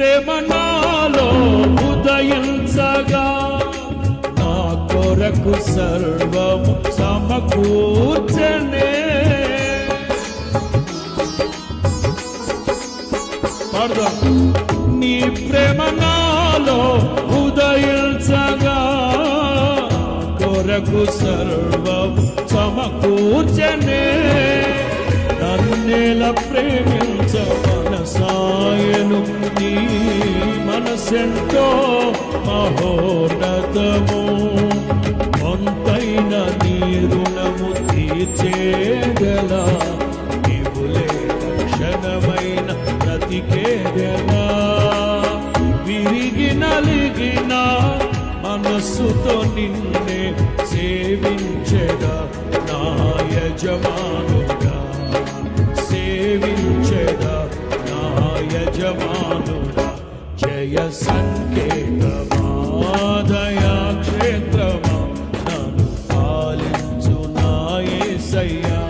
ప్రేమ నాలో ఉదయించగా నా కొరకు సర్వము సమకూర్చనే. నీ ప్రేమ నాలో ఉదయించగా కొరకు సర్వము సమకూర్చనే. నన్నేల ప్రేమించ మనసాయను నీ మనసెంతో మహోన్నతము కొంతైన నీ రుణము తీర్చేగల నీవులే క్షణమైన బ్రతికేదెలా? విరిగి నలిగిన మనస్సుతో నిన్నే సేవించగా నా యజమానుడా జయ సంకేతమాదయా క్షేత్రమా? నన్ను పాలించు నాయసయ్యా